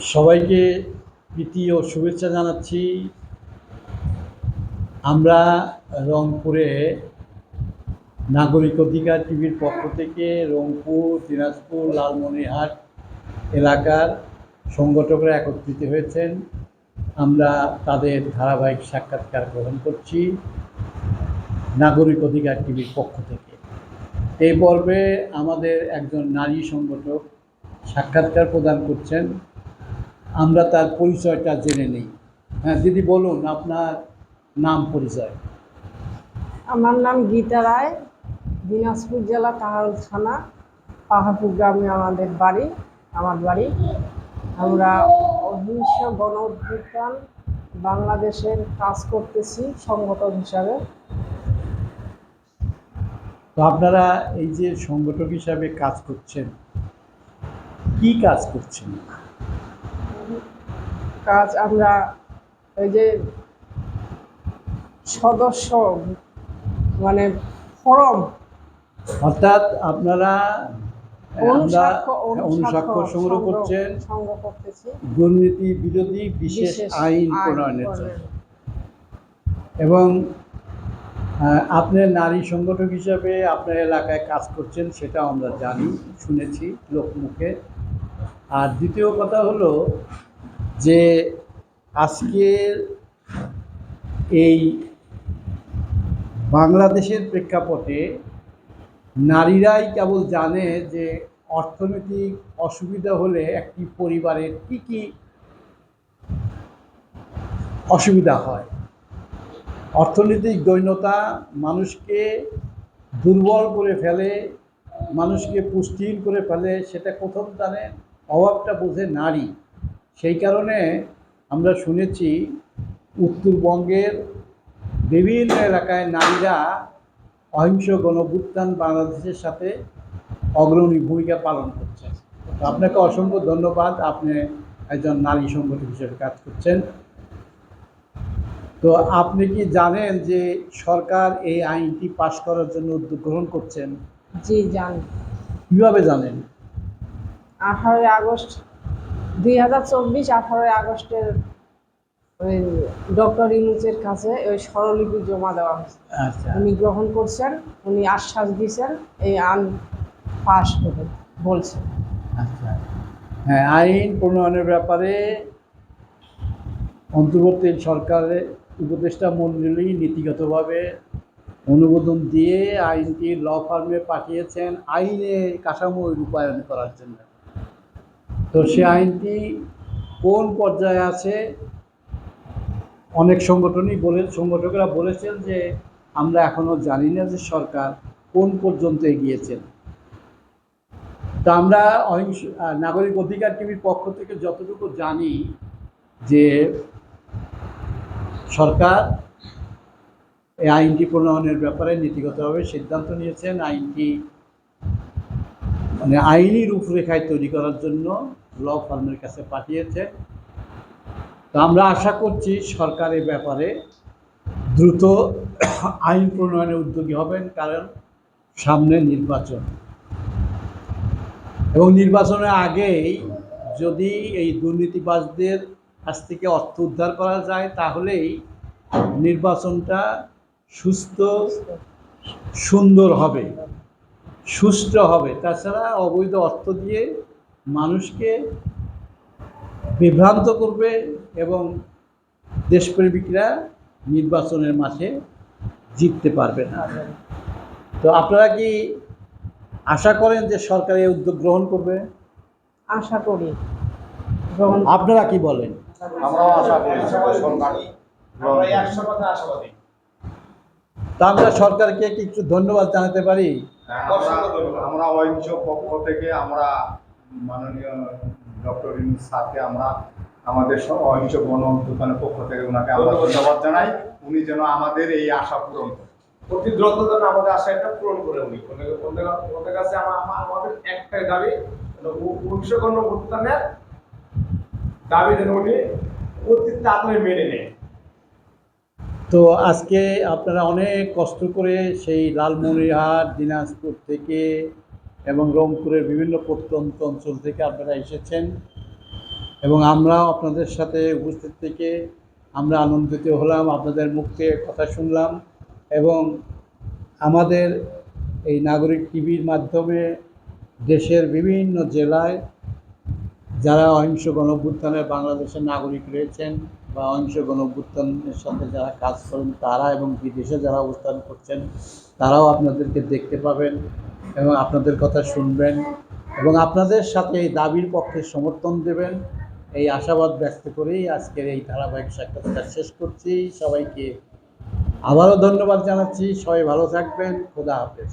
সবাইকে প্রীতি ও শুভেচ্ছা জানাচ্ছি। আমরা রংপুরে নাগরিক অধিকার টিভির পক্ষ থেকে রংপুর, দিনাজপুর, লালমনিরহাট এলাকার সংগঠকরা একত্রিত হয়েছেন। আমরা তাদের ধারাবাহিক সাক্ষাৎকার গ্রহণ করছি নাগরিক অধিকার টিভির পক্ষ থেকে। এই পর্বে আমাদের একজন নারী সংগঠক সাক্ষাৎকার প্রদান করছেন। আমরা তার পরিচয়টা জেনে নেই। হ্যাঁ দিদি বলুন আপনার নাম পরিচয়। আমার নাম গীতা রায় দিনাজপুর জেলা কাহারুল থানা পাহাড়পুর গ্রামে আমাদের বাড়ি আমার বাড়ি। আমরা অহিংস গণ বাংলাদেশের কাজ করতেছি সংগঠন হিসাবে। তো আপনারা এই যে সংগঠক হিসাবে কাজ করছেন কি কাজ করছেন? কাজ আমরা ওই যে সদস্য মানে ফরম। অর্থাৎ আপনারা অনুস্বাক্ষর সংগ্রহ করছেন। দুর্নীতি বিরোধী বিশেষ আইন প্রণয়নের এবং আপনি নারী সংগঠক হিসাবে আপনার এলাকায় কাজ করছেন সেটা আমরা জানি শুনেছি লোকমুখে। আর দ্বিতীয় কথা হলো যে আজকের এই বাংলাদেশের প্রেক্ষাপটে নারীরাই কেবল জানে যে অর্থনৈতিক অসুবিধা হলে একটি পরিবারের কি কি অসুবিধা হয়। অর্থনৈতিক দৈন্যতা মানুষকে দুর্বল করে ফেলে, মানুষকে পুষ্টিহীন করে ফেলে, সেটা কোথাও জানে, অভাবটা বোঝে নারী। সেই কারণে আমরা শুনেছি উত্তরবঙ্গের বিভিন্ন এলাকায় নারীরা অহিংস গণভুত্থান বাংলাদেশের সাথে অগ্রণী ভূমিকা পালন করছে। তো আপনাকে অসংখ্য ধন্যবাদ। আপনি একজন নারী সংগঠক হিসেবে কাজ করছেন। তো আপনি কি জানেন যে সরকার এই আইনটি পাশ করার জন্য উদ্যোগ গ্রহণ করছেন? জি জানি। কীভাবে জানেন? আঠারোই আগস্ট দুই হাজার চব্বিশ আঠারোই আগস্টের ওই ডক্টর ইউনুসের কাছে ওই স্বরলিপি জমা দেওয়া হয়েছে। আচ্ছা। উনি গ্রহণ করছেন উনি আশ্বাস দিয়েছেন এই আইন পাশ হবে বলছেন আচ্ছা। হ্যাঁ আইন প্রণয়নের ব্যাপারে অন্তর্বর্তী সরকারের উপদেষ্টা মণ্ডলী নীতিগতভাবে অনুমোদন দিয়ে আইনটি ল ফার্মে পাঠিয়েছেন। আইনে কাঠামো রূপায়ণ করার জন্য। তো সে আইনটি কোন পর্যায়ে আছে? অনেক সংগঠনই বলে, সংগঠকরা বলেছেন যে আমরা এখনও জানি না যে সরকার কোন পর্যন্ত এগিয়েছেন। তা আমরা অহিংস নাগরিক অধিকার টিভির পক্ষ থেকে যতটুকু জানি যে সরকার এই আইনটি প্রণয়নের ব্যাপারে নীতিগতভাবে সিদ্ধান্ত নিয়েছেন। আইনটি মানে আইনি রূপরেখায় তৈরি করার জন্য ল ফার্মের কাছে পাঠিয়েছে। তো আমরা আশা করছি সরকার এ ব্যাপারে দ্রুত আইন প্রণয়নে উদ্যোগী হবেন, কারণ সামনে নির্বাচন। এবং নির্বাচনের আগেই যদি এই দুর্নীতিবাজদের কাছ থেকে অর্থ উদ্ধার করা যায়, তাহলেই নির্বাচনটা সুস্থ, সুন্দর হবে। সুষ্ঠু হবে। তাছাড়া অবৈধ অর্থ দিয়ে মানুষকে বিভ্রান্ত করবে এবং দেশপ্রেমিকরা নির্বাচনের মাঠে জিততে পারবে না। তো আপনারা কি আশা করেন যে সরকার এই উদ্যোগ গ্রহণ করবে? আশা করি। আপনারা কি বলেন? আমরাও আশা করি তা আমরা সরকারকে কি একটু ধন্যবাদ জানাতে পারি? আমরা আমরা অহিংস পক্ষ থেকে আমরা মাননীয় ডক্টর স্যারকে আমরা আমাদের অহিংস গণ দোকানের পক্ষ থেকে ওনাকে আমরা ধন্যবাদ। জানাই। উনি যেন আমাদের এই আশা পূরণ করেন। অতি দ্রুত যেন আমাদের আশাটা পূরণ করে উনি। ওদের কাছে আমা- আমা- আমাদের একটাই দাবি উনিশশো ভুটানের দাবি যেন উনি অতি তাড়াতাড়ি মেনে নেয়। তো আজকে আপনারা অনেক কষ্ট করে সেই লালমনিরহাট, দিনাজপুর থেকে এবং রংপুরের বিভিন্ন প্রত্যন্ত অঞ্চল থেকে আপনারা এসেছেন এবং আমরাও আপনাদের সাথে উপস্থিত থেকে আমরা আনন্দিত হলাম, আপনাদের মুখ কথা শুনলাম এবং আমাদের এই নাগরিক টিভির মাধ্যমে দেশের বিভিন্ন জেলায় যারা অহিংস গণঅভ্যুত্থানে বাংলাদেশের নাগরিক রয়েছেন বা অহিংস গণঅভ্যুত্থানের সাথে যারা কাজ করেন, তারা এবং বিদেশে যারা অবস্থান করছেন, তারাও আপনাদেরকে দেখতে পাবেন এবং আপনাদের কথা শুনবেন এবং আপনাদের সাথে এই দাবির পক্ষে সমর্থন দেবেন। এই আশাবাদ ব্যক্ত করেই আজকের এই ধারাবাহিক সাক্ষাৎকার শেষ করছি। সবাইকে আবারও ধন্যবাদ জানাচ্ছি। সবাই ভালো থাকবেন। খোদা হাফেজ।